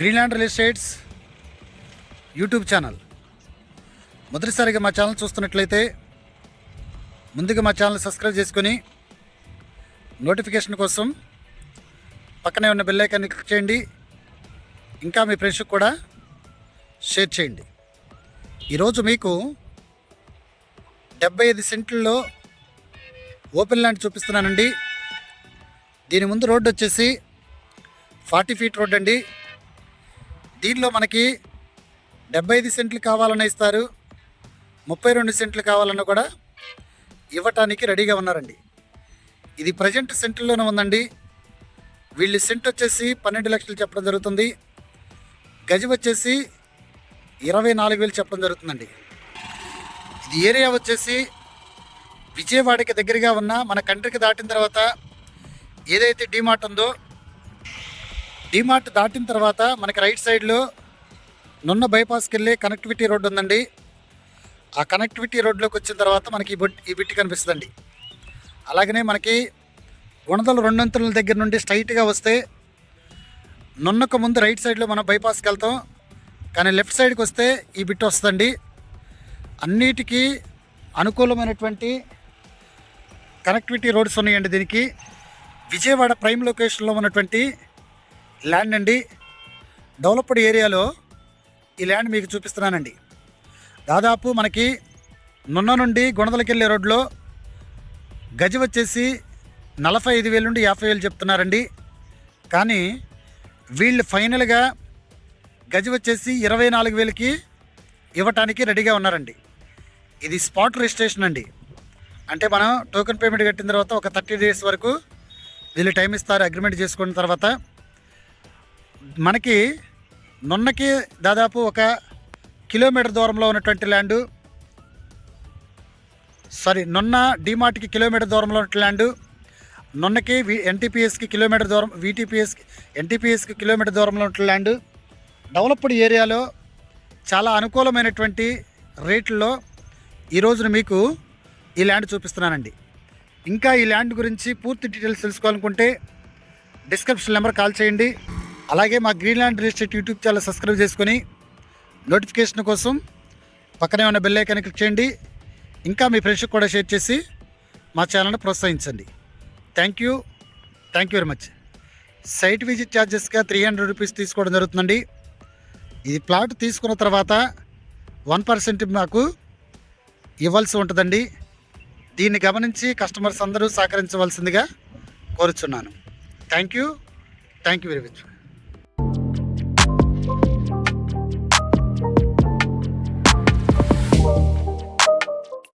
Greenland real estates YouTube channel మొదటిసారిగా మా channel చూస్తున్నట్లయితే ముందుగా మా ఛానల్ సబ్స్క్రైబ్ చేసుకొని నోటిఫికేషన్ కోసం పక్కనే ఉన్న బెల్ ఐకాన్ని క్లిక్ చేయండి. ఇంకా మీ ఫ్రెండ్స్కి కూడా షేర్ చేయండి. ఈరోజు మీకు డెబ్బై ఐదు సెంట్లలో ఓపెన్ ల్యాండ్ చూపిస్తున్నానండి. దీని ముందు రోడ్డు వచ్చేసి ఫార్టీ ఫీట్ రోడ్ అండి. దీనిలో మనకి డెబ్బై ఐదు సెంట్లు కావాలని ఇస్తారు. ముప్పై రెండు సెంట్లు కావాలన్నా కూడా ఇవ్వటానికి రెడీగా ఉన్నారండి. ఇది ప్రజెంట్ సెంట్లోనే ఉందండి. వీళ్ళు సెంట్ వచ్చేసి పన్నెండు లక్షలు చెప్పడం జరుగుతుంది. గజం వచ్చేసి ఇరవై నాలుగు వేలు చెప్పడం జరుగుతుందండి. ఇది ఏరియా వచ్చేసి విజయవాడకి దగ్గరగా ఉన్న మన కంట్రీకి దాటిన తర్వాత ఏదైతే డీమార్ట్ ఉందో డీమార్ట్ దాటిన తర్వాత మనకి రైట్ సైడ్లో నున్న బైపాస్కి వెళ్ళి కనెక్టివిటీ రోడ్డు ఉందండి. ఆ కనెక్టివిటీ రోడ్లోకి వచ్చిన తర్వాత మనకి ఈ బొట్ ఈ బిట్టి కనిపిస్తుందండి. అలాగనే మనకి గుణదల రెండంతుల దగ్గర నుండి స్ట్రైట్గా వస్తే నున్నకు ముందు రైట్ సైడ్లో మనం బైపాస్కి వెళ్తాం. కానీ లెఫ్ట్ సైడ్కి వస్తే ఈ బిట్ వస్తుందండి. అన్నిటికీ అనుకూలమైనటువంటి కనెక్టివిటీ రోడ్స్ ఉన్నాయండి దీనికి. విజయవాడ ప్రైమ్ లొకేషన్లో ఉన్నటువంటి ల్యాండ్ అండి. డెవలప్డ్ ఏరియాలో ఈ ల్యాండ్ మీకు చూపిస్తున్నానండి. దాదాపు మనకి నున్న నుండి గుణదలకి వెళ్ళే రోడ్లో గజి వచ్చేసి నలభై ఐదు వేలు నుండి యాభై వేలు చెప్తున్నారండి. కానీ వీళ్ళు ఫైనల్గా గజి వచ్చేసి ఇరవై నాలుగు వేలకి ఇవ్వటానికి రెడీగా ఉన్నారండి. ఇది స్పాట్ రిజిస్ట్రేషన్ అండి. అంటే మనం టోకెన్ పేమెంట్ కట్టిన తర్వాత ఒక థర్టీ డేస్ వరకు వీళ్ళు టైం ఇస్తారు అగ్రిమెంట్ చేసుకున్న తర్వాత. మనకి నున్నకి దాదాపు ఒక కిలోమీటర్ దూరంలో ఉన్నటువంటి ల్యాండు సారీ నున్న డిమార్ట్కి కిలోమీటర్ దూరంలో ఉన్న ల్యాండు నున్నకి వి ఎన్టీపీఎస్కి కిలోమీటర్ దూరం వీటీపీఎస్కి ఎన్టీపీఎస్కి కిలోమీటర్ దూరంలో ఉన్న ల్యాండు డెవలప్డ్ ఏరియాలో చాలా అనుకూలమైనటువంటి రేట్లలో ఈరోజున మీకు ఈ ల్యాండ్ చూపిస్తున్నానండి. ఇంకా ఈ ల్యాండ్ గురించి పూర్తి డీటెయిల్స్ తెలుసుకోవాలనుకుంటే డిస్క్రిప్షన్ నెంబర్ కాల్ చేయండి. అలాగే మా Greenland real estate YouTube channel subscribe చేసుకొని నోటిఫికేషన్ కోసం పక్కనే ఉన్న బెల్ ఐకాన్ క్లిక్ చేయండి. ఇంకా మీ ఫ్రెండ్స్కి కూడా షేర్ చేసి మా ఛానల్ని ప్రోత్సహించండి. Thank you thank you very much site visit ఛార్జెస్గా three hundred rupees తీసుకోవడం జరుగుతుందండి. ఇది ప్లాట్ తీసుకున్న తర్వాత వన్ పర్సెంట్ మాకు ఇవ్వాల్సి ఉంటుందండి. దీన్ని గమనించి కస్టమర్స్ అందరూ సహకరించవలసిందిగా కోరుచున్నాను. Thank you thank you very much